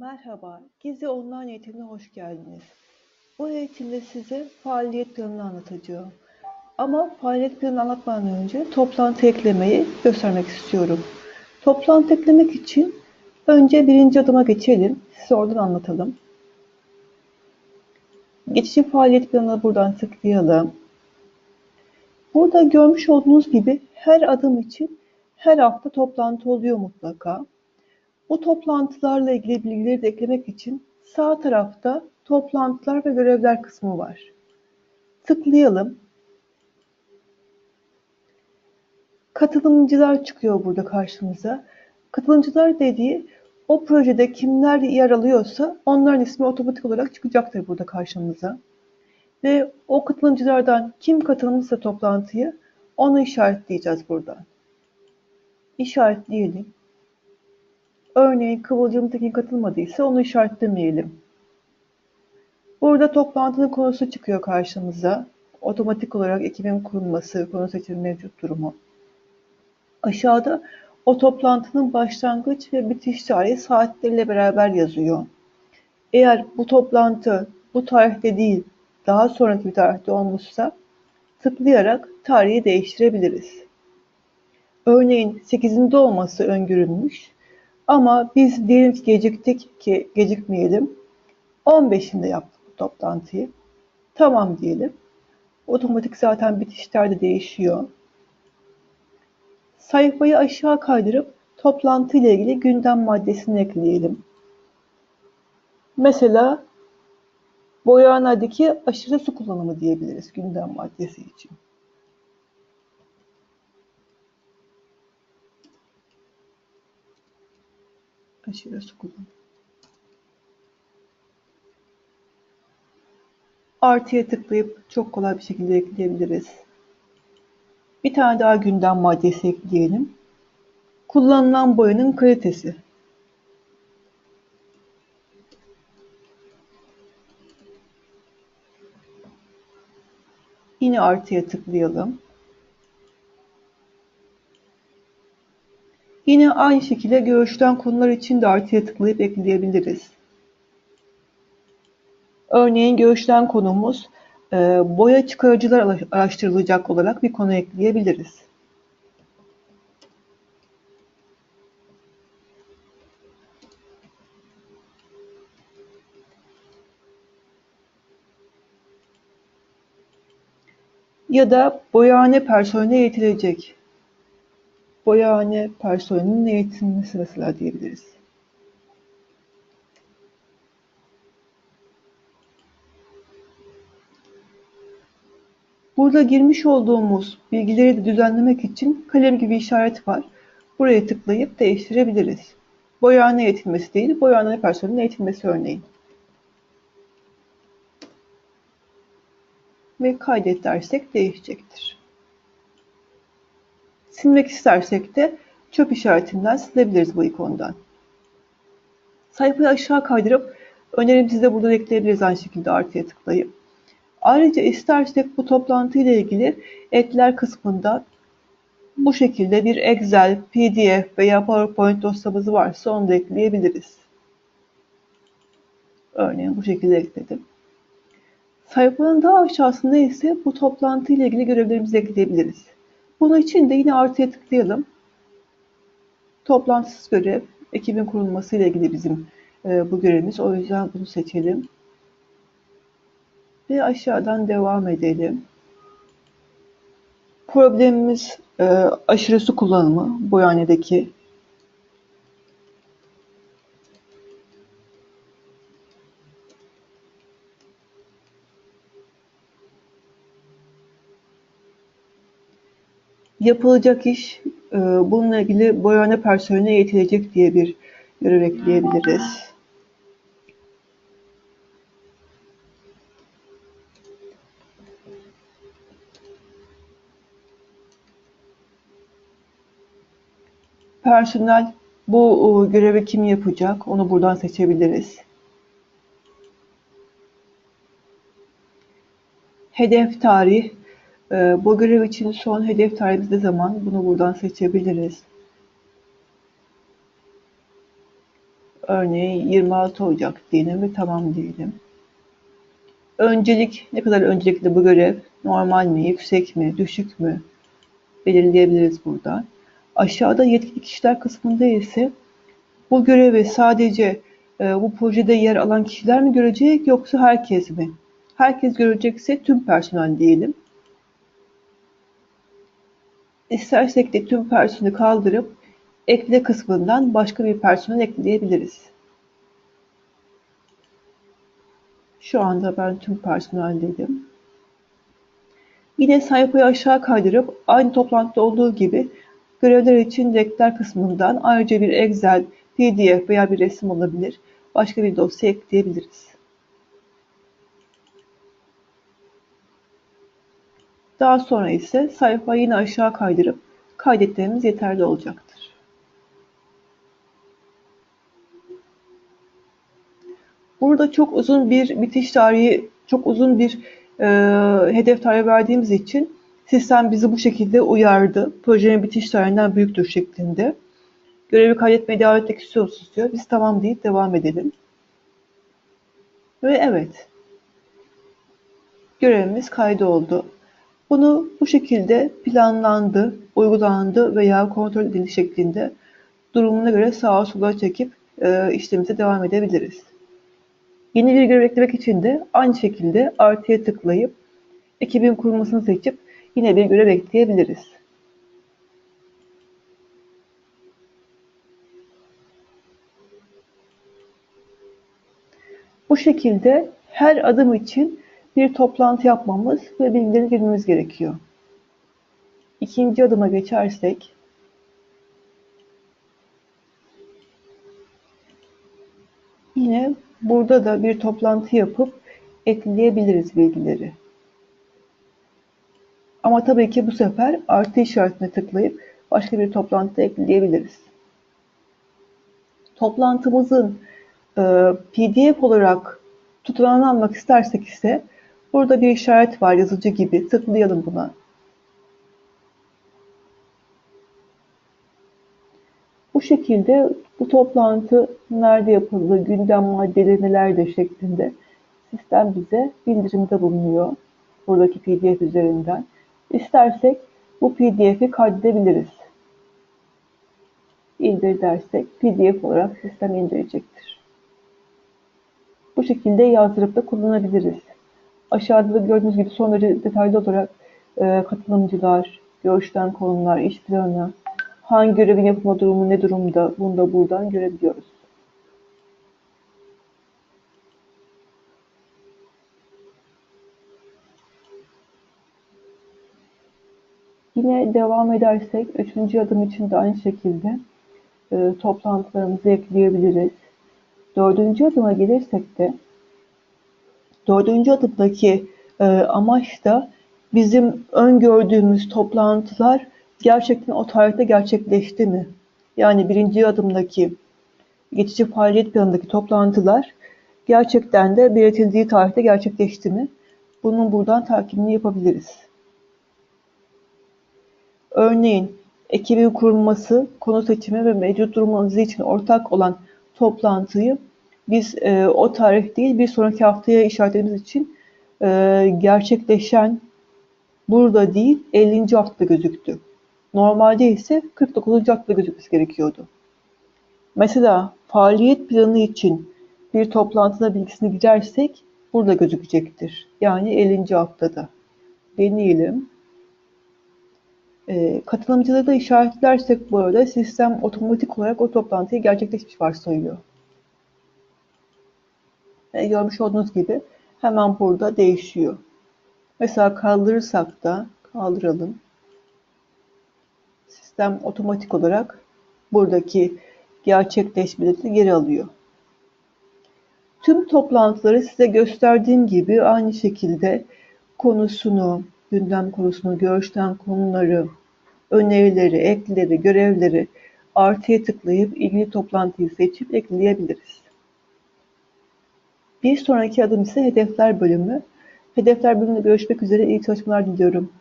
Merhaba, Gizli Online eğitimine hoş geldiniz. Bu eğitimde size faaliyet planını anlatacağım. Ama faaliyet planını anlatmadan önce toplantı eklemeyi göstermek istiyorum. Toplantı eklemek için önce birinci adıma geçelim. Size oradan anlatalım. Geçici faaliyet planına buradan tıklayalım. Burada görmüş olduğunuz gibi her adım için her hafta toplantı oluyor mutlaka. Bu toplantılarla ilgili bilgileri de eklemek için sağ tarafta toplantılar ve görevler kısmı var. Tıklayalım. Katılımcılar çıkıyor burada karşımıza. Katılımcılar dediği o projede kimler yer alıyorsa onların ismi otomatik olarak çıkacaktır burada karşımıza. Ve o katılımcılardan kim katılmışsa toplantıya onu işaretleyeceğiz buradan. İşaretleyelim. Örneğin Kıvılcım Tekin katılmadıysa onu işaretlemeyelim. Burada toplantının konusu çıkıyor karşımıza. Otomatik olarak ekibin kurulması, konu seçimi mevcut durumu. Aşağıda o toplantının başlangıç ve bitiş tarihi saatleriyle beraber yazıyor. Eğer bu toplantı bu tarihte değil, daha sonraki bir tarihte olmuşsa tıklayarak tarihi değiştirebiliriz. Örneğin 8'inde olması öngörülmüş ama biz diyelim ki geciktik ki gecikmeyelim. 15'inde yaptık bu toplantıyı. Tamam diyelim. Otomatik zaten bitişler de değişiyor. Sayfayı aşağı kaydırıp toplantı ile ilgili gündem maddesini ekleyelim. Mesela boyanadaki aşırı su kullanımı diyebiliriz gündem maddesi için. Aşırı su kullanımı. Artıya tıklayıp çok kolay bir şekilde ekleyebiliriz. Bir tane daha gündem maddesi ekleyelim. Kullanılan boyanın kalitesi. Yine artıya tıklayalım. Yine aynı şekilde görüşten konular için de artıya tıklayıp ekleyebiliriz. Örneğin görüşten konumuz e, boya çıkarıcılar araştırılacak olarak bir konu ekleyebiliriz. Ya da boyahane personeli eğitilecek. Boyahane personelinin eğitimini mesela diyebiliriz. Burada girmiş olduğumuz bilgileri de düzenlemek için kalem gibi işaret var. Buraya tıklayıp değiştirebiliriz. Boyahane eğitilmesi değil, boyahane personelinin eğitilmesi örneğin. Ve kaydet dersek değişecektir. Silmek istersek de çöp işaretinden silebiliriz bu ikondan. Sayfayı aşağı kaydırıp önerimizi de buradan ekleyebiliriz aynı şekilde artıya tıklayıp. Ayrıca istersek bu toplantı ile ilgili ekler kısmında bu şekilde bir Excel, PDF veya PowerPoint dosyamız varsa onu da ekleyebiliriz. Örneğin bu şekilde ekledim. Sayfanın daha aşağısında ise bu toplantı ile ilgili görevlerimizi ekleyebiliriz. Bunun için de yine artıya tıklayalım. Toplantısız görev, ekibin kurulması ile ilgili bizim e, bu görevimiz. O yüzden bunu seçelim. Ve aşağıdan devam edelim. Problemimiz e, aşırı su kullanımı boyanedeki. Yapılacak iş e, bununla ilgili boyane personeli eğitilecek diye bir görev ekleyebiliriz. Personel bu görevi kim yapacak onu buradan seçebiliriz. Hedef tarih. Bu görev için son hedef tarihimiz ne zaman? Bunu buradan seçebiliriz. Örneğin 26 Ocak diyelim ve tamam diyelim. Öncelik, ne kadar öncelikli bu görev? Normal mi, yüksek mi, düşük mü? Belirleyebiliriz burada. Aşağıda yetkili kişiler kısmında ise bu görevi sadece e, bu projede yer alan kişiler mi görecek yoksa herkes mi? Herkes görecekse tüm personel diyelim. İstersek de tüm personeli kaldırıp ekle kısmından başka bir personel ekleyebiliriz. Şu anda ben tüm personel dedim. Yine sayfayı aşağı kaydırıp aynı toplantıda olduğu gibi görevler için renkler kısmından ayrıca bir Excel, PDF veya bir resim olabilir. Başka bir dosya ekleyebiliriz. Daha sonra ise sayfayı yine aşağı kaydırıp kaydetmemiz yeterli olacaktır. Burada çok uzun bir bitiş tarihi, çok uzun bir e, hedef tarihi verdiğimiz için sistem bizi bu şekilde uyardı. Projenin bitiş tarihinden büyüktür şeklinde. Görevi kaydetmeye devam etmek istiyor musunuz diyor. Biz tamam deyip devam edelim. Ve evet. Görevimiz kaydı oldu. Bunu bu şekilde planlandı, uygulandı veya kontrol edildi şeklinde durumuna göre sağa sola çekip e, işlemimize devam edebiliriz. Yeni bir görev eklemek için de aynı şekilde artıya tıklayıp ekibin kurulmasını seçip yine bir görev ekleyebiliriz. Bu şekilde her adım için bir toplantı yapmamız ve bilgileri girmemiz gerekiyor. İkinci adıma geçersek yine burada da bir toplantı yapıp ekleyebiliriz bilgileri. Ama tabii ki bu sefer artı işaretine tıklayıp başka bir toplantı ekleyebiliriz. Toplantımızın e, PDF olarak tutulanı almak istersek ise burada bir işaret var yazıcı gibi. Tıklayalım buna. Bu şekilde bu toplantı nerede yapıldı, gündem maddeleri nelerdir şeklinde sistem bize bildirimde bulunuyor. Buradaki PDF üzerinden. İstersek bu PDF'i kaydedebiliriz. İndir dersek PDF olarak sistem indirecektir. Bu şekilde yazdırıp da kullanabiliriz. Aşağıda da gördüğünüz gibi son derece detaylı olarak e, katılımcılar, görüşten konular, iş planı, hangi görevin yapılma durumu ne durumda bunu da buradan görebiliyoruz. Yine devam edersek üçüncü adım için de aynı şekilde e, toplantılarımızı ekleyebiliriz. Dördüncü adıma gelirsek de dördüncü adımdaki e, amaç da bizim öngördüğümüz toplantılar gerçekten o tarihte gerçekleşti mi? Yani birinci adımdaki geçici faaliyet planındaki toplantılar gerçekten de belirtildiği tarihte gerçekleşti mi? Bunun buradan takibini yapabiliriz. Örneğin ekibin kurulması, konu seçimi ve mevcut durum analizi için ortak olan toplantıyı biz e, o tarih değil bir sonraki haftaya işaretlediğimiz için e, gerçekleşen burada değil 50. haftada gözüktü. Normalde ise 49. haftada gözükmesi gerekiyordu. Mesela faaliyet planı için bir toplantıda bilgisini girersek burada gözükecektir. Yani 50. haftada. Deneyelim. E, katılımcıları da işaretlersek bu arada sistem otomatik olarak o toplantıyı gerçekleşmiş varsayıyor. E, görmüş olduğunuz gibi hemen burada değişiyor. Mesela kaldırırsak da kaldıralım. Sistem otomatik olarak buradaki gerçekleşmeleri geri alıyor. Tüm toplantıları size gösterdiğim gibi aynı şekilde konusunu, gündem konusunu, görüşten konuları, önerileri, ekleri, görevleri artıya tıklayıp ilgili toplantıyı seçip ekleyebiliriz. Bir sonraki adım ise hedefler bölümü. Hedefler bölümünde görüşmek üzere iyi çalışmalar diliyorum.